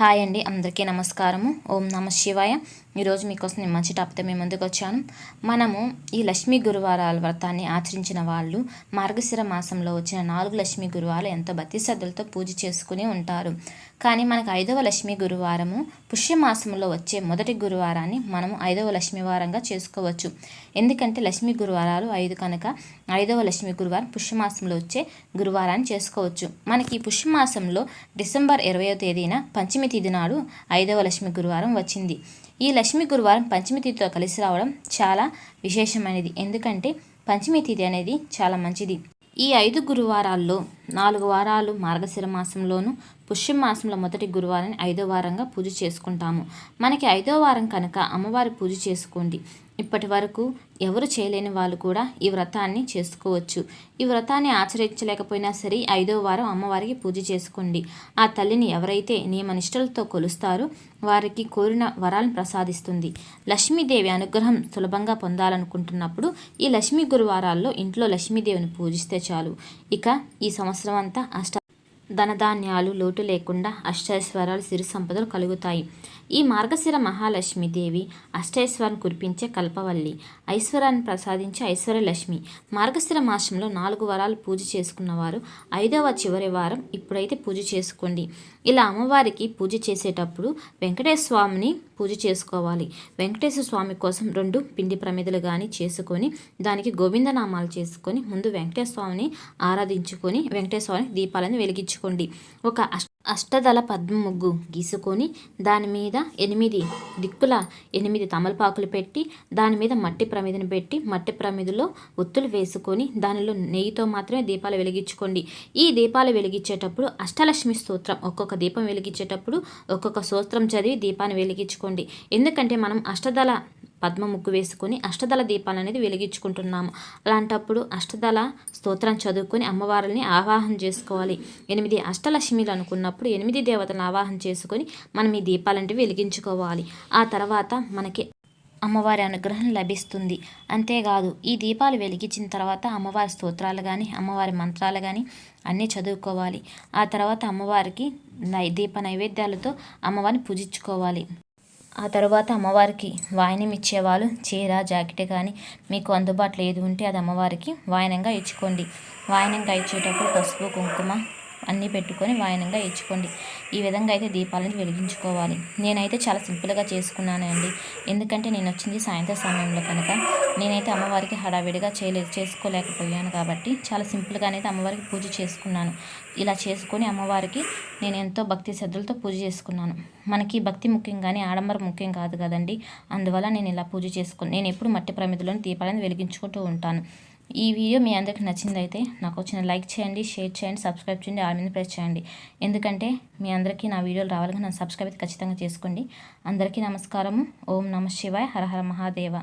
Hi అండి అందరికీ నమస్కారము. ఓం నమ శివాయ. ఈరోజు మీకోసం నేను మంచి టాపిక్తో మేము ముందుకు వచ్చాను. మనము ఈ లక్ష్మీ గురువారాల వ్రతాన్ని ఆచరించిన వాళ్ళు మార్గశిర మాసంలో వచ్చిన నాలుగు లక్ష్మీ గురువారాలు ఎంతో భక్తి శ్రద్ధలతో పూజ చేసుకుని ఉంటారు. కానీ మనకు ఐదవ లక్ష్మీ గురువారము పుష్యమాసంలో వచ్చే మొదటి గురువారాన్ని మనము ఐదవ లక్ష్మీ వారంగా చేసుకోవచ్చు. ఎందుకంటే లక్ష్మీ గురువారాలు ఐదు కనుక ఐదవ లక్ష్మీ గురువారం పుష్యమాసంలో వచ్చే గురువారాన్ని చేసుకోవచ్చు. మనకి ఈ పుష్యమాసంలో డిసెంబర్ ఇరవయో తేదీన పంచమి తిథి నాడు ఐదవ లక్ష్మి గురువారం వచ్చింది. ఈ లక్ష్మి గురువారం పంచమి తిథితో కలిసి రావడం చాలా విశేషమైనది. ఎందుకంటే పంచమి తిథి అనేది చాలా మంచిది. ఈ ఐదు గురువారాల్లో నాలుగు వారాలు మార్గశిర మాసంలోను పుష్యం మాసంలో మొదటి గురువారాన్ని ఐదో వారంగా పూజ చేసుకుంటాము. మనకి ఐదో వారం కనుక అమ్మవారి పూజ చేసుకోండి. ఇప్పటి వరకు ఎవరు చేయలేని వాళ్ళు కూడా ఈ వ్రతాన్ని చేసుకోవచ్చు. ఈ వ్రతాన్ని ఆచరించలేకపోయినా సరే ఐదో వారం అమ్మవారికి పూజ చేసుకోండి. ఆ తల్లిని ఎవరైతే నియమనిష్టలతో కొలుస్తారో వారికి కోరిన వరాలను ప్రసాదిస్తుంది. లక్ష్మీదేవి అనుగ్రహం సులభంగా పొందాలనుకుంటున్నప్పుడు ఈ లక్ష్మీ గురువారాల్లో ఇంట్లో లక్ష్మీదేవిని పూజిస్తే చాలు. ఇక ఈ సంవత్సరం అంతా అష్ట ధనధాన్యాలు లోటు లేకుండా అష్టైశ్వర్యాలు సిరి సంపదలు కలుగుతాయి. ఈ మార్గశిర మహాలక్ష్మీదేవి అష్టైశ్వరాన్ని కురిపించే కల్పవల్లి. ఐశ్వర్యాన్ని ప్రసాదించే ఐశ్వర్యలక్ష్మి. మార్గశిర మాసంలో నాలుగు వారాలు పూజ చేసుకున్నవారు ఐదవ చివరి వారం ఇప్పుడైతే పూజ చేసుకోండి. ఇలా అమ్మవారికి పూజ చేసేటప్పుడు వెంకటేశ్వర స్వామిని పూజ చేసుకోవాలి. వెంకటేశ్వర స్వామి కోసం రెండు పిండి ప్రమిదలు కానీ చేసుకొని దానికి గోవిందనామాలు చేసుకొని ముందు వెంకటేశ్వర స్వామిని ఆరాధించుకొని వెంకటేశ్వర స్వామిని దీపాలను వెలిగించుకోండి ఒక అష్ట అష్టదళ పద్మ ముగ్గు గీసుకొని దాని మీద ఎనిమిది దిక్కుల ఎనిమిది తమలపాకులు పెట్టి దాని మీద మట్టి ప్రమిదను పెట్టి మట్టి ప్రమిదిలో ఒత్తులు వేసుకొని దానిలో నెయ్యితో మాత్రమే దీపాలు వెలిగించుకోండి. ఈ దీపాలు వెలిగించేటప్పుడు అష్టలక్ష్మి స్తోత్రం ఒక్కొక్క దీపం వెలిగించేటప్పుడు ఒక్కొక్క స్తోత్రం చదివి దీపాన్ని వెలిగించుకోండి. ఎందుకంటే మనం అష్టదళ పద్మ ముగ్గు వేసుకొని అష్టదళ దీపాలు అనేది వెలిగించుకుంటున్నాము. అలాంటప్పుడు అష్టదళ స్తోత్రం చదువుకొని అమ్మవారిని ఆవాహన చేసుకోవాలి. ఎనిమిది అష్టలక్ష్మిలు అనుకున్నప్పుడు ఎనిమిది దేవతలను ఆవాహన చేసుకొని మనం ఈ దీపాలంటివి వెలిగించుకోవాలి. ఆ తర్వాత మనకి అమ్మవారి అనుగ్రహం లభిస్తుంది. అంతేకాదు ఈ దీపాలు వెలిగించిన తర్వాత అమ్మవారి స్తోత్రాలు కానీ అమ్మవారి మంత్రాలు కానీ అన్నీ చదువుకోవాలి. ఆ తర్వాత అమ్మవారికి దీప నైవేద్యాలతో అమ్మవారిని పూజించుకోవాలి. ఆ తర్వాత అమ్మవారికి వాయనం ఇచ్చేవాళ్ళు చీర జాకెట్ కానీ మీకు అందుబాటులో ఏది ఉంటే అది అమ్మవారికి వాయనంగా ఇచ్చుకోండి. వాయనంగా ఇచ్చేటప్పుడు పసుపు కుంకుమ అన్నీ పెట్టుకొని వాయనంగా ఇచ్చుకోండి ఈ విధంగా అయితే దీపాలను వెలిగించుకోవాలి. నేనైతే చాలా సింపుల్గా చేసుకున్నానండి ఎందుకంటే నేను వచ్చింది సాయంత్రం సమయంలో కనుక. నేనైతే అమ్మవారికి హడావిడిగా చేయలేదు చేసుకోలేకపోయాను కాబట్టి చాలా సింపుల్గా అయితే అమ్మవారికి పూజ చేసుకున్నాను. ఇలా చేసుకొని అమ్మవారికి నేను ఎంతో భక్తి శ్రద్ధలతో పూజ చేసుకున్నాను. మనకి భక్తి ముఖ్యం కానీ ఆడంబరం ముఖ్యం కాదు కదండి. అందువల్ల నేను ఇలా పూజ చేసుకుని నేను ఎప్పుడు మట్టి ప్రమిదలోని దీపాలను వెలిగించుకుంటూ ఉంటాను. ఈ వీడియో మీ అందరికి నచ్చిందైతే నాకు వచ్చిన లైక్ చేయండి షేర్ చేయండి సబ్స్క్రైబ్ చేయండి ఆల్ మీద ప్రెస్ చేయండి. ఎందుకంటే మీ అందరికీ నా వీడియోలు రావాలని నా సబ్స్క్రైబ్ అయితే ఖచ్చితంగా చేసుకోండి. అందరికీ నమస్కారము. ఓం నమ శివాయ. హర హర మహాదేవ.